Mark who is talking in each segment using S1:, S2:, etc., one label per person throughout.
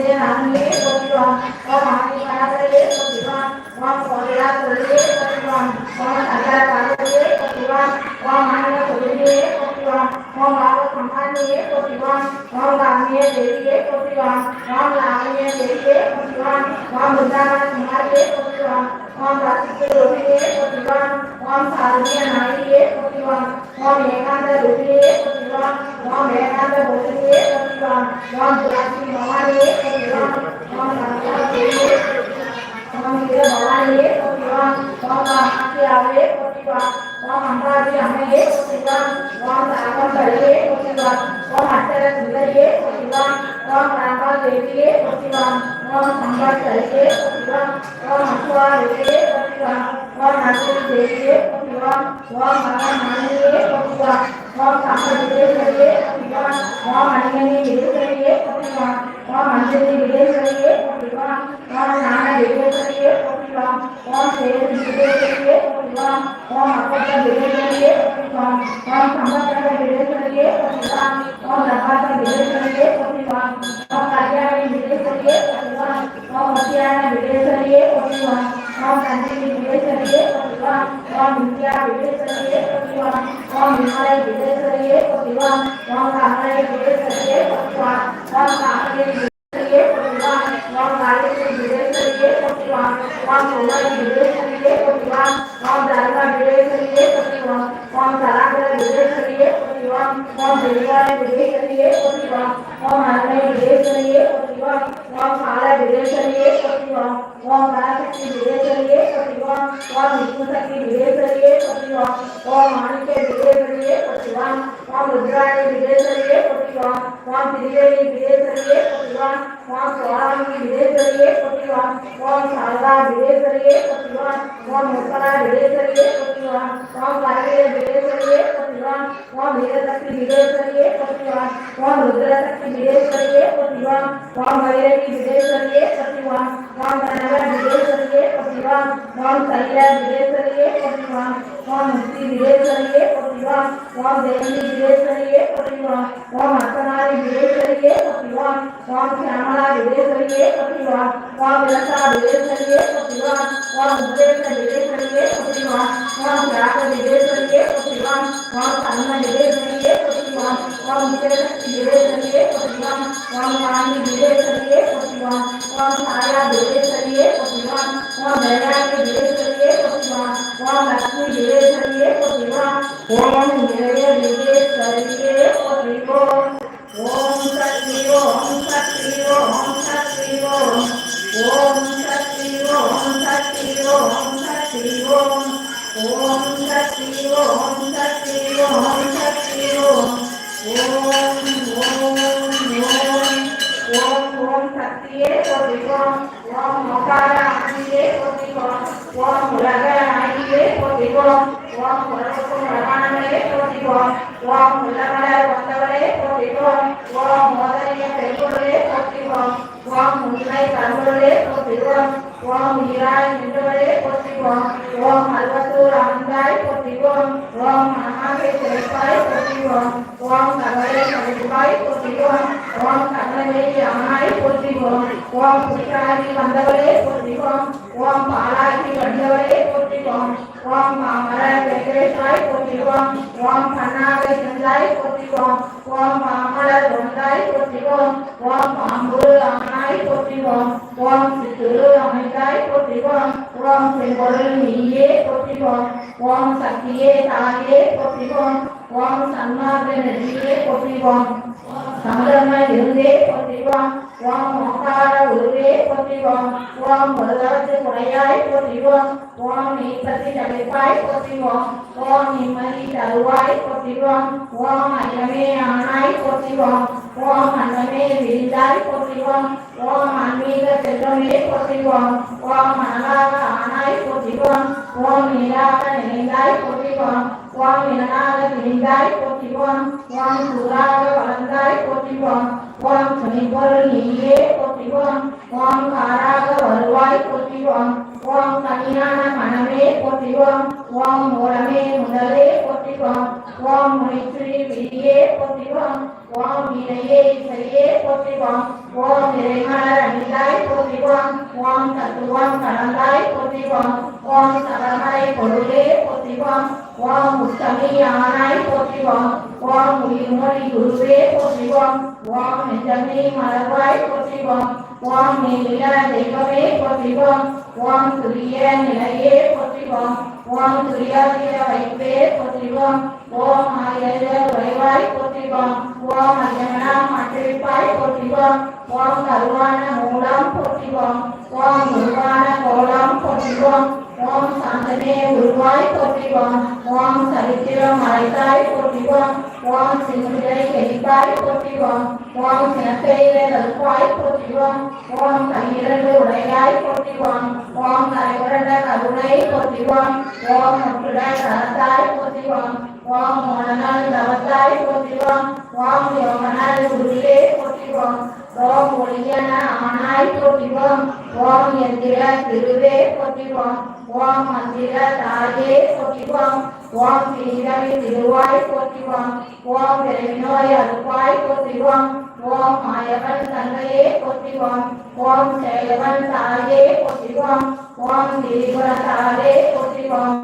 S1: से हम ये प्रतिवान और हमारी पास ये प्रतिवान और सोलिया सोलिए प्रतिवान और अल्लाह पास ये प्रतिवान और मानव सोलिए प्रतिवान और मानव संभाल ये प्रतिवान और गामिये देवी ये प्रतिवान और लामिये देवी ये प्रतिवान और मुद्दा संभाल ये प्रतिवान और राशि के रोटी ये प्रतिवान और सालिया नारी ये प्रतिवान और एकांत रोटी ये प्रतिवान और एकांत बोली ये प्रतिवान राम राम तुलसी भवानी राम राम राम मेरे भवानी राम राम आके आवे राम हमारे हमें ये राम राम राम करिए राम राम आचार्य मिलिए राम राम राम देविए राम राम संभाल करिए राम राम हमारे और नाचे देखिए और और माना मानिए और और काका विदेश करिए और और मानिए ने विदेश करिए और और मानिए ने विदेश करिए और और नाना विदेश करिए और और शेर विदेश करिए और और माता का विदेश करिए और और काका का विदेश करिए और और लगा का विदेश करिए और और कार्य में विदेश करिए और और हथियार में विदेश करिए और हम गांधी विवेक करिए प्रतिवान हम विद्या विवेक करिए प्रतिवान हम विहारे विवेक करिए प्रतिवान हम कामरे विवेक करिए प्रतिवान हम कामरे विवेक करिए प्रतिवान हम गाले विवेक करिए प्रतिवान हम मोहन विवेक करिए प्रतिवान हम दादा विवेक करिए प्रतिवान हम तलाक विवेक करिए प्रतिवान हम दिलवा विवेक करिए प्रतिवान हम हाथ में विवेक करिए प्रतिवान ओम काला विरेचलिए शक्ति ओम ओम पराशक्ति विरेचलिए शक्ति ओम ओम विष्णु शक्ति विरेचलिए शक्ति ओम ओम माणिक्य विरेचलिए शक्ति ओम ओम रुद्राय विरेचलिए शक्ति ओम ओम त्रिदेवी विरेचलिए शक्ति ओम ओम स्वामी विरेचलिए शक्ति ओम ओम शारदा विरेचलिए शक्ति ओम ओम मुक्तला विरेचलिए शक्ति ओम ओम कार्य विरेचलिए शक्ति ओम ओम वीरशक्ति विरेचलिए प्रतिवान ओम रुद्र शक्ति विदेश्वरीये प्रतिवान ओम भैरवी विदेश्वरीये प्रतिवान ओम धनवर विदेश्वरीये प्रतिवान ओम शैला विदेश्वरीये प्रतिवान ओम मुक्ति विदेश्वरीये प्रतिवान ओम देवी विदेश्वरीये प्रतिवान ओम अर्थनारी विदेश्वरीये प्रतिवान ओम श्यामला विदेश्वरीये प्रतिवान ओम लता विदेश्वरीये प्रतिवान ओम उपदेश विदेश्वरीये प्रतिवान ओम राग विदेश्वरीये प्रतिवान ओम अन्न विदेश्वरीये प्रतिवान भगवान और उनसे जुड़े करिए भगवान और पानी जुड़े करिए भगवान और आया जुड़े करिए भगवान और दया के जुड़े करिए भगवान और लक्ष्मी जुड़े करिए भगवान ओम निर्णय जुड़े करिए भगवान ओम शक्ति ओम शक्ति ओम शक्ति ओम ओम शक्ति ओम शक्ति ओम शक्ति ओम ओम शक्ति ओम शक्ति ओम शक्ति ओम ஓம் ஓம் ஓம் ஓம் ஓம் சக்தியே போற்றிவோம் ஓம் மோகார ஆண்டியே போற்றிவோம் ஓம் உலக ஆண்டியே போற்றிவோம் ஓம் உலகக்கும் உலகானவரே போற்றிவோம் ஓம் உள்ளமலர் வந்தவரே போற்றிவோம் ஓம் மோதலிய பெரும்பொருளே போற்றிவோம் ஓம் உண்மை கரும்பொருளே போற்றிவோம் ஓம் ஈராய் நின்றவரே போற்றிவோம் ஓம் அல்வத்தூர் ஓம் மனமாகை திரைப்பாய் போற்றிவோம் ஓம் கவலை கவிழ்வாய் போற்றிவோம் ஓம் கண்ணவெளி அமனாய் போற்றிவோம் ஓம் புற்றாகி வந்தவரே போற்றிவோம் ஓம் பாலாகி வந்தவரே போற்றிவோம் ஓம் மாமர வெங்கடேஷாய் போற்றிவோம் ஓம் கண்ணாகை சென்றாய் போற்றிவோம் ஓம் மாமலர் ஒன்றாய் போற்றிவோம் ஒருதவத்து குறையாய் போற்றிவோம் ஓம் நீப்பத்தி தவிர்ப்பாய் போற்றிவோம் ஓம் நிம்மதி தருவாய் போற்றிவோம் ஓம் ஐயமே ஆனாய் போற்றிவோம் ஓம் அன்னமே விரிந்தாய் போற்றிவோம் ஓம் ஆன்மீக செல்வமே போற்றிவோம் ஓம் மனதாக ஆனாய் போற்றிவோம் ஓம் நீராக நினைந்தாய் போற்றிவோம் ஓம் இனனாக விரிந்தாய் போற்றிவோம் ஓம் சூறாக வளர்ந்தாய் போற்றிவோம் வான் துணை பொருள் நீயே போற்றிவோம் ஓம் காராக வருவாய் போற்றிவோம் ஓம் கனியான மனமே போற்றிவோம் ஓம் மூலமே முதலே போற்றிவோம் ஓம் முனிச்சுரி விதியே போற்றிவோம் ஓம் இணையே இசையே போற்றிவோம் ஓம் இறைமலர் அணிந்தாய் போற்றிவோம் ஓம் தத்துவம் கலந்தாய் போற்றிவோம் ஓம் சபரமலை பொருளே போற்றிவோம் ஓம் உத்தமி ஆனாய் போற்றிவோம் ஓம் உயிர்மொழி குருவே போற்றிவோம் ஓம் நெஞ்சமி மலர்வாய் போற்றிவோம் ஓம் நீல தெய்வமே போற்றிவோம் உன் துரிய நிலையே போற்றிவோம் உன் துரியாதிய வைப்பே போற்றிவோம் ஓம் ஆயிர உறைவாய் போற்றிவோம் ஓம் அஜமனம் அற்றிப்பாய் போற்றிவோம் ஓம் கருவான மூலம் போற்றிவோம் ஓம் குருவான கோலம் போற்றிவோம் ஓம் சாந்தமே உருவாய் போற்றிவோம் ஓம் சரித்திரம் அழைத்தாய் போற்றிவோம் ஓம் சிந்திரை கெளிப்பாய் போற்றிவோம் ஓம் சினப்பெயரை கருப்பாய் போற்றிவோம் ஓம் கையிரண்டு உடையாய் போற்றிவோம் ஓம் கரைபுரண்ட கருணை போற்றிவோம் ஓம் முற்றுடல் கரத்தாய் போற்றிவோம் ஓம் மோனனால் தவத்தாய் போற்றிவோம் ஓம் யோகனால் குருவே போற்றிவோம் ஓம் ஒளியன ஆனாய் போற்றிவோம் ஓம் எந்திர திருவே போற்றிவோம் ஓம் மந்திர தாயே போற்றிவோம் ஓம் தீரவி திருவாய் போற்றிவோம் ஓம் விரைவினோய் அருப்பாய் போற்றிவோம் ஓம் மாயவன் தந்தையே போற்றிவோம் ஓம் செயவன் தாயே போற்றிவோம் ஓம் திரிபுர தாயே போற்றிவோம்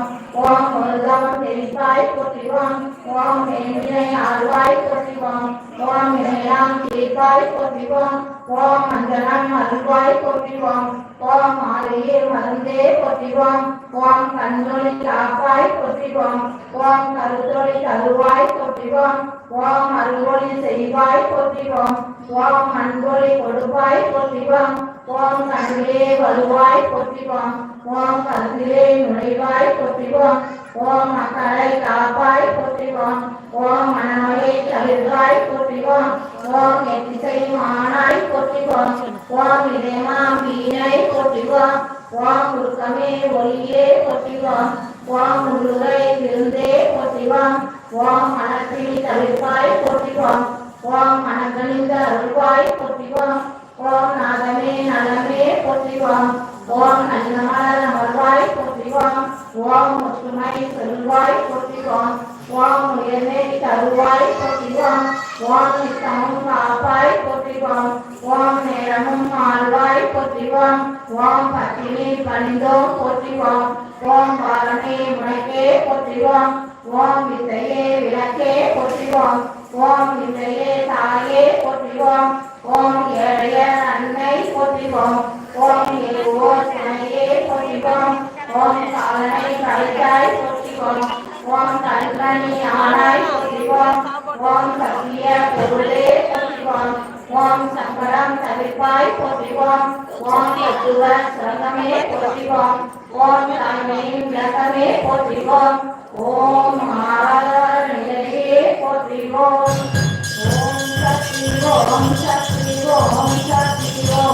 S1: ஓம் முருகம் தெரிப்பாய் போற்றிவோம் ஓம் மேன்வினை ஆழ்வாய் போற்றிவோம் ஓம் இணையாம் தீர்ப்பாய் போற்றிவோம் ஓம் மஞ்சனம் அருள்வாய் போற்றிவோம் ஓம் ஆலையில் மருந்தே போற்றிவோம் ஓம் கண்தொழி காப்பாய் போற்றிவோம் ஓம் கருத்தொழி தருவாய் போற்றிவோம் ஓம் அருள்வொழி செய்வாய் போற்றிவோம் ஓம் அன்பொழி கொடுப்பாய் போற்றிவோம் ஓம் கண்ணிலே வருவாய் போற்றிவோம் ஓம் கருத்திலே நுழைவாய் போற்றிவோம் ஓம் மக்களை காப்பாய் போற்றிவோம் ஓம் மனநோயை தவிர்வாய் போற்றிவோம் ஓம் எத்திசையும் ஆனாய் போற்றிவோம் ஓம் இதயமாம் வீணை போற்றிவோம் ஓம் குருக்கமே ஒளியே போற்றிவோம் ஓம் முருகை விருந்தே போற்றிவோம் ஓம் மனத்தில் தவிர்ப்பாய் போற்றிவோம் ஓம் மனங்களிந்த அருள்வாய் போற்றிவோம் ஓம் நாதமே நலமே போற்றிவாம் ஓம் நல்லமலர் அமர்வாய் போற்றிவாம் ஓம் ஒற்றுமை செல்வாய் போற்றிவாம் ஓம் உயர்மை தருவாய் போற்றிவாம் ஓம் நித்தமும் காப்பாய் போற்றிவாம் ஓம் நேரமும் ஆழ்வாய் போற்றிவாம் ஓம் பத்தினி பணிந்தோம் போற்றிவாம் ஓம் பாலமே முனைக்கே போற்றிவாம் ஓம் வித்தையே விளக்கே போற்றிவாம் ஓம் வித்தையே தாயே போற்றிவாம் ஓம் ஏழைய நன்மை போற்றிவோம் ஓம் ஏவோர் துணையே போற்றிவோம் ஓம் போற்றிவோம் ஓம் ஆனாய் போற்றிவோம் ஓம் சத்திய பொருளே போற்றிவோம் ஓம் சங்கரம் போற்றிவோம் ஓம் தத்துவ போற்றிவோம் ஓம் விளக்கமே போற்றிவோம் ஓம் ஆதார நிலையே போற்றிவோம் ஓம் சக்தி ஓம் சக்தி হইয়া দিও